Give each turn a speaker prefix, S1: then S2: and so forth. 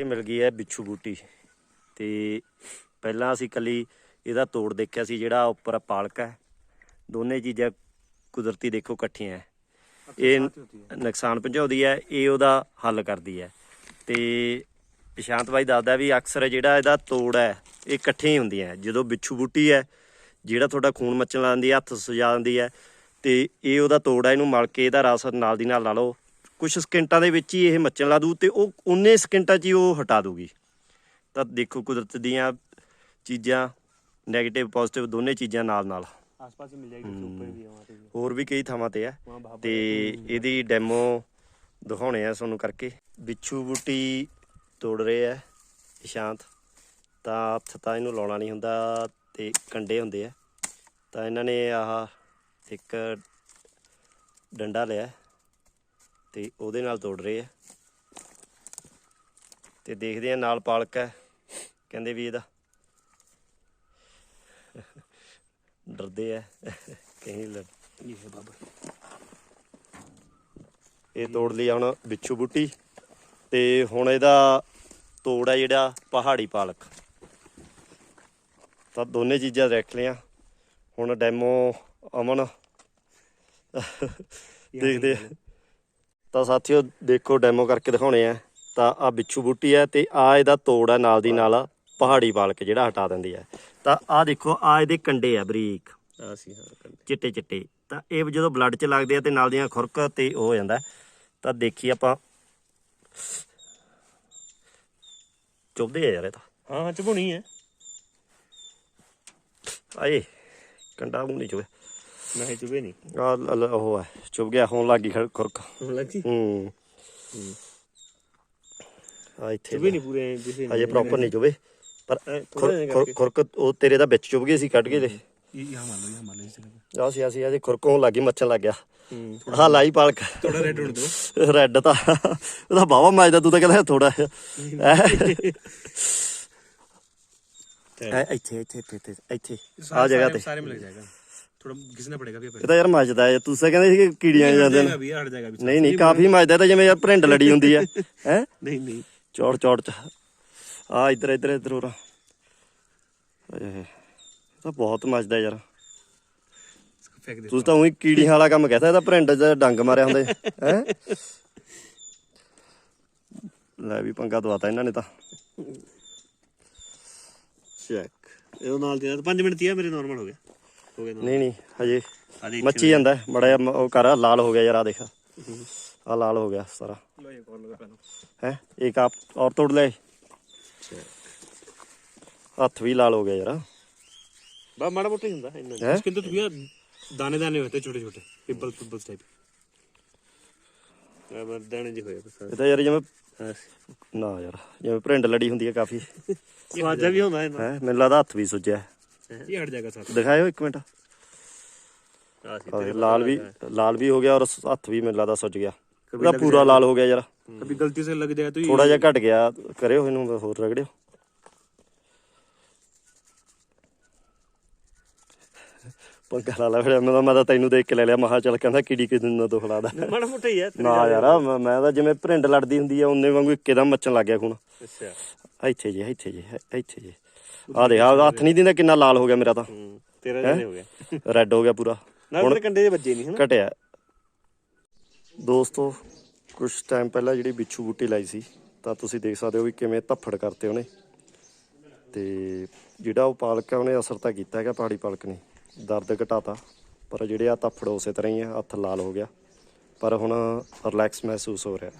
S1: ਇਹ ਮਿਲ ਗਈ ਹੈ ਬਿੱਛੂ ਬੂਟੀ। ਤੇ ਪਹਿਲਾਂ ਅਸੀਂ ਕੱਲੀ ਇਹਦਾ ਤੋੜ ਦੇਖਿਆ ਸੀ ਜਿਹੜਾ ਉੱਪਰ ਪਾਲਕ ਹੈ। ਦੋਨੇ ਚੀਜ਼ਾਂ ਕੁਦਰਤੀ ਦੇਖੋ ਇਕੱਠੀਆਂ ਹੈ। ਇਹ ਨੁਕਸਾਨ ਪਹੁੰਚਾਉਂਦੀ ਹੈ ਇਹ ਉਹਦਾ ਹੱਲ ਕਰਦੀ ਹੈ। ਤੇ ਇਸ਼ਾਂਤ ਬਾਈ ਦੱਸਦਾ ਵੀ ਅਕਸਰ ਜਿਹੜਾ ਇਹਦਾ ਤੋੜ ਹੈ ਇਹ ਇਕੱਠੀਆਂ ਹੀ ਹੁੰਦੀਆਂ ਜਦੋਂ ਬਿੱਛੂ ਬੂਟੀ ਹੈ ਜਿਹੜਾ ਤੁਹਾਡਾ ਖੂਨ ਮੱਚਣ ਲਾਉਂਦੀ ਹੈ ਹੱਥ ਸੁਜਾ ਦਿੰਦੀ ਹੈ ਤੇ ਇਹ ਉਹਦਾ ਤੋੜ ਹੈ ਇਹਨੂੰ ਮਲ ਕੇ ਇਹਦਾ ਰਸ ਨਾਲ ਦੀ ਨਾਲ ਲਾ ਲਓ। ਕੁਝ ਸਕਿੰਟਾਂ ਦੇ ਵਿੱਚ ਹੀ ਇਹ ਮੱਚਣ ਲਾ ਦੂ ਤੇ ਉਹ ਉਨੇ ਸਕਿੰਟਾਂ 'ਚ ਹੀ ਉਹ ਹਟਾ ਦੂਗੀ। ਤਾਂ ਦੇਖੋ ਕੁਦਰਤ ਦੀਆਂ ਚੀਜ਼ਾਂ ਨੈਗੇਟਿਵ ਪੋਜ਼ਿਟਿਵ ਦੋਨੇ ਚੀਜ਼ਾਂ ਨਾਲ ਨਾਲ।
S2: ਆਸ-ਪਾਸ ਮਿਲ ਜਾਏਗੀ ਸੁਪਰ ਵੀ ਆਵਾਂ ਤੇ
S1: ਹੋਰ ਵੀ ਕਈ ਥਾਵਾਂ ਤੇ ਆ। ਤੇ ਇਹਦੀ ਡੈਮੋ ਦਿਖਾਉਣੇ ਆ ਤੁਹਾਨੂੰ ਕਰਕੇ। ਵਿੱਚੂ ਬੂਟੀ ਤੋੜ ਰਹੇ ਆ ਇਸ਼ਾਂਤ। ਤਾਂ ਹੱਥ ਤਾਂ ਇਹਨੂੰ ਲਾਉਣਾ ਨਹੀਂ ਹੁੰਦਾ ਤੇ ਕੰਡੇ ਹੁੰਦੇ ਆ। ਤਾਂ ਇਹਨਾਂ ਨੇ ਆਹ ਇੱਕ ਡੰਡਾ ਲਿਆ। ਤੇ ਉਹਦੇ ਨਾਲ ਤੋੜ ਰਹੇ ਆ। ਤੇ ਦੇਖਦੇ ਆ ਨਾਲ ਪਾਲਕ ਹੈ ਕਹਿੰਦੇ ਵੀ ਇਹਦਾ ਡਰਦੇ ਆ। ਕਹੀਂ ਲੜ।
S2: ਇਹ ਬਾਬਾ।
S1: ਇਹ ਤੋੜ ਲਈ ਹੁਣ ਵਿੱਚੂ ਬੂਟੀ ਤੇ ਹੁਣ ਇਹਦਾ ਤੋੜ ਆ ਜਿਹੜਾ ਪਹਾੜੀ ਪਾਲਕ। ਤਾਂ ਦੋਨੇ ਚੀਜ਼ਾਂ ਰੱਖ ਲਿਆ ਹੁਣ ਡੈਮੋ ਅਮਨ ਦੇਖਦੇ ਆ। ਤਾਂ ਸਾਥੀਓ ਦੇਖੋ ਡੈਮੋ ਕਰਕੇ ਦਿਖਾਉਣੇ ਆ। ਤਾਂ ਆ ਬਿੱਛੂ ਬੂਟੀ ਹੈ ਤੇ ਆ ਇਹਦਾ ਤੋੜ ਹੈ ਨਾਲ ਦੀ ਨਾਲ ਪਹਾੜੀ ਬਾਲਕ ਜਿਹੜਾ ਹਟਾ ਦਿੰਦੀ ਹੈ ਤਾਂ ਆ ਦੇਖੋ ਆ ਇਹਦੇ ਕੰਡੇ ਆ ਬਰੀਕ। ਚਿੱਟੇ ਚਿੱਟੇ। ਤਾਂ ਇਹ ਜਦੋਂ ਬਲੱਡ 'ਚ ਲੱਗਦੇ ਆ ਤੇ ਨਾਲ ਦੀਆਂ ਖੁਰਕ ਤੇ ਹੋ ਜਾਂਦਾ। ਤਾਂ ਦੇਖੀ ਆਪਾਂ। ਚੁੱਭਦੇ ਆ ਯਾਰ ਇਹ ਤਾਂ।
S2: ਹਾਂ ਹਾਂ ਚੁਭਣੀ ਹੈ
S1: ਆਏ ਕੰਡਾ ਮੂੰਹ ਨਹੀਂ ਚੁਭਿਆ।
S2: ਨਹੀਂ ਚੁਬੇ ਨਹੀਂ
S1: ਆ ਉਹ ਹੈ ਚੁਬ ਗਿਆ ਹੁਣ ਲੱਗੀ ਖੁਰਕ
S2: ਹੁਣ ਲੱਗੀ
S1: ਹੂੰ। ਆ ਇੱਥੇ
S2: ਚੁਬੇ ਨਹੀਂ ਪੂਰੇ
S1: ਅਜੇ ਪ੍ਰੋਪਰ ਨਹੀਂ ਚੁਬੇ ਪਰ ਖੁਰਕ ਉਹ ਤੇਰੇ ਦਾ ਵਿੱਚ ਚੁਬ ਗਏ ਸੀ ਕੱਢ ਕੇ ਦੇ
S2: ਇਹ ਆ ਮੰਨ ਲਓ ਇਹ ਮੰਨ ਲਓ ਇਸ
S1: ਆ ਸੀ ਆ ਸੀ ਆ ਖੁਰਕੋਂ ਲੱਗੀ ਮੱਛਣ ਲੱਗ ਗਿਆ। ਹਾਂ ਲਾਈ ਪਾਲਕ।
S2: ਥੋੜਾ ਰੈੱਡ ਉੜ ਦੋ
S1: ਰੈੱਡ ਤਾਂ ਉਹਦਾ ਬਾਵਾ ਮਾਜਦਾ ਤੂੰ ਤਾਂ ਕਹਿੰਦਾ ਥੋੜਾ ਇੱਥੇ ਇੱਥੇ ਇੱਥੇ ਇੱਥੇ ਆ ਜਗ੍ਹਾ ਤੇ।
S2: ਸਾਰੇ ਮਿਲ ਜਾਏਗਾ। ਥੋੜਾ ਘਿਸਣਾ ਪੜੇਗਾ ਵੀ
S1: ਇਹ ਤਾਂ ਯਾਰ ਮੱਜਦਾ ਹੈ ਤੁਸੀਂ ਕਹਿੰਦੇ ਸੀ ਕਿ ਕੀੜੀਆਂ ਜਾਂਦੇ ਨੇ।
S2: ਵੀ ਹਟ ਜਾਏਗਾ ਵੀ।
S1: ਨਹੀਂ ਨਹੀਂ ਕਾਫੀ ਮੱਜਦਾ ਤਾਂ ਜਿਵੇਂ ਯਾਰ ਭਰਿੰਡ ਲੜੀ ਹੁੰਦੀ ਹੈ ਹੈ?
S2: ਨਹੀਂ ਨਹੀਂ।
S1: ਚੌੜ ਚੌੜ ਚ। ਆ ਇੱਧਰ ਇੱਧਰ ਇੱਧਰ ਹੋਰ। ਤਾਂ ਬਹੁਤ ਮੱਜਦਾ ਯਾਰ। ਤੁਸੀਂ ਤਾਂ ਉਹੀ ਕੀੜੀ ਵਾਲਾ ਕੰਮ ਕਹਤਾ ਇਹਦਾ ਭਰਿੰਡ ਚ ਡੰਗ ਮਾਰਿਆ ਹੁੰਦੇ ਹੈ? ਲੈ ਵੀ ਪੰਗਾ ਦਵਾਤਾ ਇਹਨਾਂ ਨੇ ਤਾਂ।
S2: ਚੈੱਕ ਇਹਦੇ ਨਾਲ ਦੇ 5 ਮਿੰਟ 30 ਮੇਰੇ ਨਾਰਮਲ ਹੋ ਗਿਆ। ਹੋ
S1: ਨਹੀਂ ਨਹੀਂ ਹਜੇ ਮੱਚੀ ਜਾਂਦਾ ਬੜਾ ਉਹ ਕਰ ਲਾਲ ਹੋ ਗਿਆ ਯਾਰ ਆ ਦੇਖ। ਆ ਲਾਲ ਹੋ ਗਿਆ ਸਾਰਾ। ਹੈ? ਇੱਕ ਆਪ ਔਰ ਤੋੜ ਲੈ। ਹੱਥ ਵੀ ਲਾਲ ਹੋ ਗਿਆ ਯਾਰ।
S2: ਬਾ ਮਾੜਾ ਮੋਟਾ ਹੀ ਹੁੰਦਾ ਇੰਨਾ ਕਿੰਤੂ ਤੁਸੀਂ ਦਾਣੇ ਦਾਣੇ ਹੁੰਦੇ ਛੋਟੇ ਛੋਟੇ ਪਿੱਪਲ ਪਿੱਪਲ ਟਾਈਪ ਆਬਰ ਦਾਣੇ ਜਿਹੇ ਹੋਏ ਬਸ।
S1: ਇਹ ਯਾਰ ਜਿਵੇਂ ਨਾ ਯਾਰ ਜਿਵੇਂ ਪ੍ਰਿੰਡ ਲੜੀ ਹੁੰਦੀ ਹੈ ਕਾਫੀ।
S2: ਸਵਾਜਾ ਵੀ ਹੁੰਦਾ
S1: ਹੈ? ਮੈਨੂੰ ਲੱਗਦਾ ਹੱਥ ਵੀ ਸੁੱਜਿਆ।
S2: ये हट जाएगा साथ
S1: ਦਿਖਾਇਓ ਇੱਕ ਮਿੰਟ
S2: हां
S1: ਆਹ ਲਾਲ ਵੀ ਲਾਲ ਵੀ ਹੋ ਗਿਆ ਔਰ ਹੱਥ ਵੀ ਮੈਨੂੰ ਲੱਗਦਾ ਸੁੱਜ ਗਿਆ ਉਹਦਾ ਪੂਰਾ ਲਾਲ ਹੋ ਗਿਆ ਯਾਰ
S2: कभी गलती से लग जाए तो ये
S1: ਥੋੜਾ ਜਿਹਾ ਘਟ ਗਿਆ ਕਰਿਓ ਇਹਨੂੰ ਹੋਰ ਰਗੜਿਓ ਪੰਗਾ ਲਾ ਲੈ ਫਿਰ ਮੈਂ ਤਾਂ- ਮੈਂ ਤਾਂ ਤੈਨੂੰ ਦੇਖ ਕੇ ਲੈ ਲਿਆ ਮਹਾ ਚੱਲ ਕਹਿੰਦਾ ਕੀੜੀ ਕਿਸ ਦਿਨ ਤੋਂ ਫੜਾ ਦਾ
S2: माड़ा मोटा ही है
S1: ਨਾ ਯਾਰ ਮੈਂ ਮੈਂ ਤਾਂ ਜਿਵੇਂ ਭਰਿੰਡ ਲੜਦੀ ਹੁੰਦੀ ਆ ਉਹਨੇ ਵਾਂਗੂ ਇੱਕਦਮ ਮੱਚਣ ਲੱਗ ਗਿਆ ਖੂਨ
S2: अच्छा
S1: ਇੱਥੇ ਜੇ ਇੱਥੇ ਜੇ ਇੱਥੇ ਜੇ ਆ ਦੇਖ ਆ ਹੱਥ ਨਹੀਂ ਦਿੰਦਾ ਕਿੰਨਾ ਲਾਲ ਹੋ ਗਿਆ ਮੇਰਾ ਤਾਂ।
S2: ਤੇਰਾ ਜਣੇ ਹੋ ਗਿਆ।
S1: ਰੈੱਡ ਹੋ ਗਿਆ ਪੂਰਾ।
S2: ਨਾਲ ਤੇ ਕੰਡੇ ਦੇ ਵੱਜੇ ਨਹੀਂ ਹਨਾ?
S1: ਘਟਿਆ। ਦੋਸਤੋ ਕੁਝ ਟਾਈਮ ਪਹਿਲਾਂ ਜਿਹੜੀ ਬਿੱਛੂ ਬੂਟੀ ਲਾਈ ਸੀ ਤਾਂ ਤੁਸੀਂ ਦੇਖ ਸਕਦੇ ਹੋ ਵੀ ਕਿਵੇਂ ਧੱਫੜ ਕਰਤੇ ਉਹਨੇ। ਤੇ ਜਿਹੜਾ ਉਹ ਪਾਲਕ ਹੈ ਉਹਨੇ ਅਸਰ ਤਾਂ ਕੀਤਾ ਹੈਗਾ ਪਹਾੜੀ ਪਾਲਕ ਨੇ। ਦਰਦ ਘਟਾਤਾ ਪਰ ਜਿਹੜੇ ਆ ਧੱਫੜ ਉਸੇ ਤਰ੍ਹਾਂ ਹੀ ਆ ਹੱਥ ਲਾਲ ਹੋ ਗਿਆ। ਪਰ ਹੁਣ ਰਿਲੈਕਸ ਮਹਿਸੂਸ ਹੋ ਰਿਹਾ।